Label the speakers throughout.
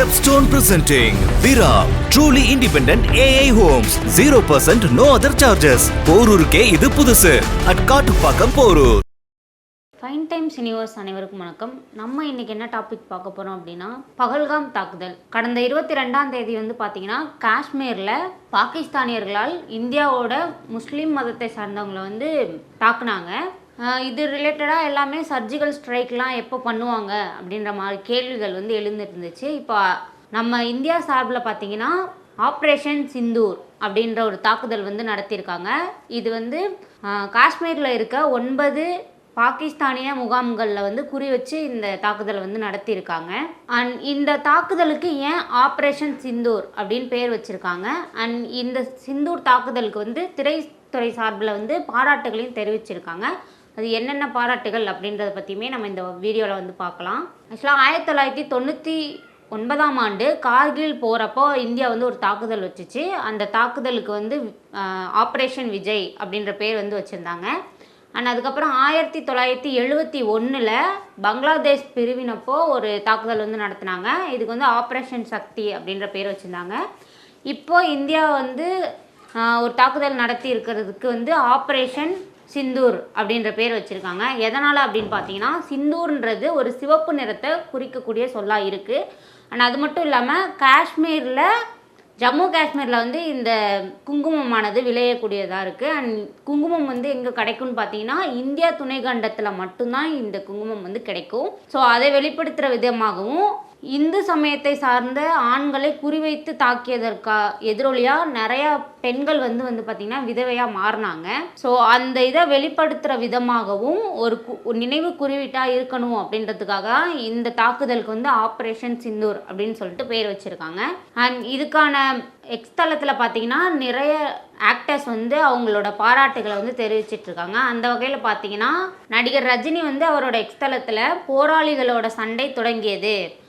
Speaker 1: Stepstone presenting Vira truly independent AI homes. 0% no other charges. போரூருக்கே இது புதுசு. at Kattupakkam Porur.
Speaker 2: Fine times universe அனைவருக்கும் வணக்கம். நம்ம இன்னைக்கு என்ன டாபிக் பார்க்க போகிறோம் அப்படின்னா பகல்காம் தாக்குதல். கடந்த இருபத்தி ரெண்டாம் தேதி வந்து பார்த்தீங்கன்னா காஷ்மீரில் பாகிஸ்தானியர்களால் இந்தியாவோட முஸ்லீம் மதத்தை சார்ந்தவங்களை வந்து தாக்குனாங்க. இது ரிலேட்டடாக எல்லாமே சர்ஜிக்கல் ஸ்ட்ரைக்லாம் எப்போ பண்ணுவாங்க அப்படின்ற மாதிரி கேள்விகள் வந்து எழுந்துருந்துச்சு. இப்போ நம்ம இந்தியா சார்பில் பார்த்தீங்கன்னா ஆப்ரேஷன் சிந்தூர் அப்படின்ற ஒரு தாக்குதல் வந்து நடத்தியிருக்காங்க. இது வந்து காஷ்மீரில் இருக்க ஒன்பது பாகிஸ்தானிய முகாம்களில் வந்து குறி வச்சு இந்த தாக்குதலை வந்து நடத்தியிருக்காங்க. அண்ட் இந்த தாக்குதலுக்கு ஏன் ஆப்ரேஷன் சிந்தூர் அப்படின்னு பேர் வச்சுருக்காங்க. அண்ட் இந்த சிந்தூர் தாக்குதலுக்கு வந்து திரைத்துறை சார்பில் வந்து பாராட்டுகளையும் தெரிவிச்சிருக்காங்க. அது என்னென்ன பாராட்டுகள் அப்படின்றத பற்றியுமே நம்ம இந்த வீடியோவில் வந்து பார்க்கலாம். ஆக்சுவலாக ஆயிரத்தி தொள்ளாயிரத்தி தொண்ணூற்றி ஒன்பதாம் ஆண்டு கார்கில் போகிறப்போ இந்தியா வந்து ஒரு தாக்குதல் வச்சுச்சு. அந்த தாக்குதலுக்கு வந்து ஆப்ரேஷன் விஜய் அப்படின்ற பேர் வந்து வச்சுருந்தாங்க. அண்ட் அதுக்கப்புறம் ஆயிரத்தி தொள்ளாயிரத்தி எழுபத்தி ஒன்றில் பங்களாதேஷ் பிரிவினப்போ ஒரு தாக்குதல் வந்து நடத்தினாங்க. இதுக்கு வந்து ஆப்ரேஷன் சக்தி அப்படின்ற பேர் வச்சுருந்தாங்க. இப்போது இந்தியா வந்து ஒரு தாக்குதல் நடத்தி இருக்கிறதுக்கு வந்து ஆப்ரேஷன் சிந்தூர் அப்படின்ற பேர் வச்சுருக்காங்க. எதனால் அப்படின்னு பார்த்தீங்கன்னா சிந்தூர்ன்றது ஒரு சிவப்பு நிறத்தை குறிக்கக்கூடிய சொல்லாக இருக்குது அண்ட் அது மட்டும் இல்லாமல் காஷ்மீரில் ஜம்மு காஷ்மீரில் வந்து இந்த குங்குமமானது விளையக்கூடியதாக இருக்குது அண்ட் குங்குமம் வந்து எங்கே கிடைக்கும்னு பார்த்தீங்கன்னா இந்தியா துணைக்கண்டத்தில் மட்டும்தான் இந்த குங்குமம் வந்து கிடைக்கும். ஸோ அதை வெளிப்படுத்துகிற விதமாகவும் இந்து சமயத்தை சார்ந்த ஆண்களை குறிவைத்து தாக்கியதற்கா எதிரொலியாக நிறையா பெண்கள் வந்து வந்து பார்த்திங்கன்னா விதவையாக மாறினாங்க. ஸோ அந்த இதை வெளிப்படுத்துகிற விதமாகவும் ஒரு கு- நினைவு குறியீட்டாக இருக்கணும் அப்படின்றதுக்காக இந்த தாக்குதலுக்கு வந்து ஆப்ரேஷன் சிந்தூர் அப்படின்னு சொல்லிட்டு பேர் வச்சுருக்காங்க. அண்ட் இதுக்கான எக்ஸ்தலத்தில் பார்த்தீங்கன்னா நிறைய ஆக்டர்ஸ் வந்து அவங்களோட பாராட்டுகளை வந்து தெரிவிச்சிட்டு இருக்காங்க. அந்த வகையில் பார்த்தீங்கன்னா நடிகர் ரஜினி வந்து அவரோட எக்ஸ்தலத்தில் போராளிகளோட சண்டை தொடங்கியது.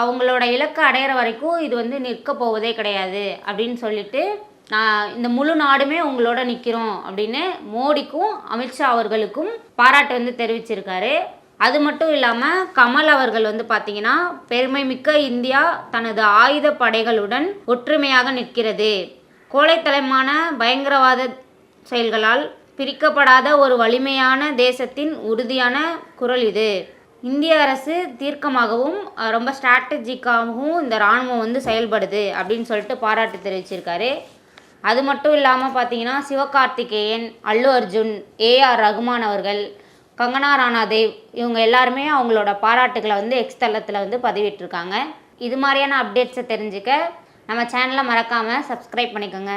Speaker 2: அவங்களோட இலக்கை அடையிற வரைக்கும் இது வந்து நிற்க போவதே கிடையாது அப்படின்னு சொல்லிட்டு நான் இந்த முழு நாடுமே உங்களோட நிற்கிறோம் அப்படின்னு மோடிக்கும் அமித்ஷா அவர்களுக்கும் பாராட்டு வந்து தெரிவிச்சிருக்காரு. அது மட்டும் இல்லாமல் கமல் அவர்கள் வந்து பார்த்தீங்கன்னா பெருமை மிக்க இந்தியா தனது ஆயுத படைகளுடன் ஒற்றுமையாக நிற்கிறது. கோழைத்தலைமான பயங்கரவாத செயல்களால் பிரிக்கப்படாத ஒரு வலிமையான தேசத்தின் உறுதியான குரல் இது. இந்திய அரசு தீர்க்கமாகவும் ரொம்ப ஸ்ட்ராட்டஜிக்காகவும் இந்த இராணுவம் வந்து செயல்படுது அப்படின்னு சொல்லிட்டு பாராட்டு தெரிவிச்சிருக்காரு. அது மட்டும் இல்லாமல் பார்த்தீங்கன்னா சிவகார்த்திகேயன் அல்லு அர்ஜுன் ஏஆர் ரகுமான் அவர்கள் கங்கனா ராணாதேவ் இவங்க எல்லாருமே அவங்களோட பாராட்டுகளை வந்து எக்ஸ் தளத்தில் வந்து பதிவிட்டிருக்காங்க. இது மாதிரியான அப்டேட்ஸை தெரிஞ்சுக்க நம்ம சேனலை மறக்காமல் சப்ஸ்கிரைப் பண்ணிக்கோங்க.